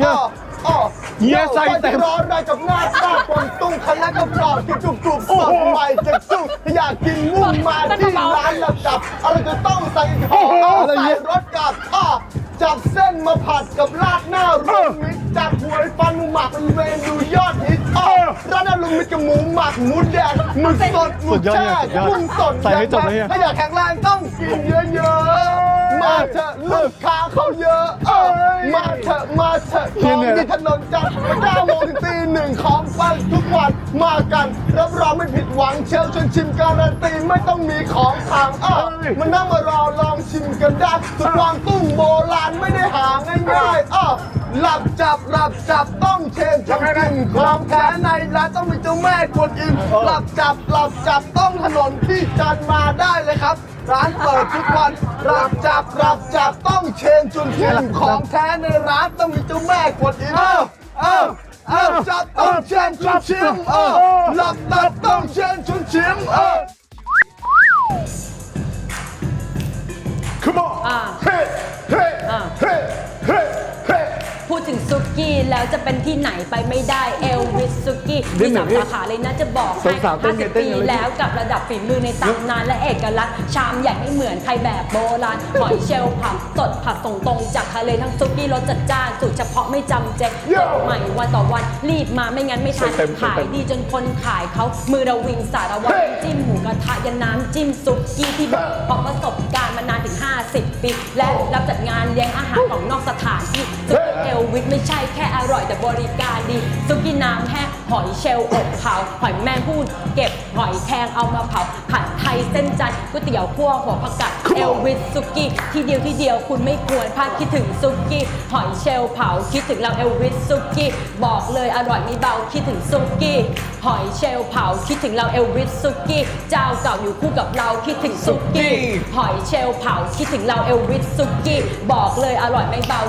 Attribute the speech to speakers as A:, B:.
A: อ้ออ้อ
B: เหี้ยใส่เต็ม
A: ร้อนได้กับหน้าตาคนตุ้งคณะกำกรอบที่จุกจุกสดใหม่จากจุกอยากกินมุ่งมาที่ร้านระดับอะไรก็ต้องใส่ทองเอาใส่รสกับอ้อจับเส้นมาผัดกับราดหน้ารวมมิตรจากหวยฟันหมักเป็นเมนูยอดฮิตอ้อร้านอารมณ์มิตรกับหมูหมักหมูแดงหมูสดหมู
B: สุดยอด
A: แช่
B: เนี่ยสุดยอด
A: กุ้งสด
B: ใส่ให้จบเลยเนี่ย
A: ถ้าอยากแข็งแรงต้องกินเยอะๆมาเถอะลูกค้าเขาเยอะ เออมาเถอะมาเถอะของที่ถนนจันทร์9โมงถึงตีหนึ่งของฟังทุกวันมากันรับรองไม่ผิดหวังเชลชวนชิมการันตีไม่ต้องมีของทางเออมันนั่งมารอลองชิมกันได้สุดวางตุ้งโบราณไม่ได้หาง่ายๆเออหลับจับหลับจับต้องเชนจำกินความแค้นในร้านต้องมีเจ้าแม่กวนอิมหลับจับหลับจับต้องถนนที่จันมาได้เลยครับ ร้านเปิดทุกวันรับจับรับจับต้องเชนจนทิมของแท้ในร้านต้องมีเจ้าแม่กดอินเออเออเออจับต้องเชนจนชิมเออรับจับต้องเชนจนชิมเออ
B: Come on
C: อ่า
B: Hey Hey
C: อ่า
B: Hey Hey Hey
C: พูดถึงซุ กี้แล้วจะเป็นที่ไหนไปไม่ได้เอลวิสซุกี้
B: เล่
C: มี
B: นหน่
C: สา
B: อย
C: ม
B: ดิ
C: สาขาเลยนะจะบอกให้
B: สาวๆเต้นไง
C: 50
B: เต้น
C: ปี
B: ไงเลย
C: แล้วกับระดับฝีมือในตำนานและเอกลักษณ์ชามใหญ่ไม่เหมือนใครแบบโบราณหอยเชลล์ผักสดผักส่งตรงจากทะเลทั้งซุกี้รสจัดจ้านสูตรเฉพาะไม่จำเจสดใหม่วันต่อวันรีบมาไม่งั้นไม่ทัน
B: เต็มๆ
C: ขายดีจนคนขายเขามือระวิงสารวัตรจิ้มหมูกระทะยันน้ำจิ้มซุกี้ที่แบบเพราะประสบการณ์มานานถึง 50 ปี และรับจัดงานเลี้ยงอาหารของนอกสถานที่ซุกี้เอลวิสไม่ใช่แค่อร่อยแต่บริการดีซุกี้น้ำแห้งหอยเชลล์อบเผาหอยแมงพูดเก็บหอยแครงเอามาเผาผัดไทย เส้นจันทร์ก๋วยเตี๋ยวคั่วหัวผักกาดเอลวิสซุกี้ที่เดียวที่เดียวคุณไม่ควรพลาดคิดถึงซุกี้หอยเชลล์เผาคิดถึงเราเอลวิสซุกี้บอกเลยอร่อยไม่เบาคิดถึงซุกี้หอยเชลล์เผาคิดถึงเราเอลวิสซุกี้เจ้าเก่าอยู่คู่กับเราคิดถึงซุกี้หอยเชลล์เผาคิดถึงเราเอลวิสซุกี้บอกเลยอร่อยไม่เบา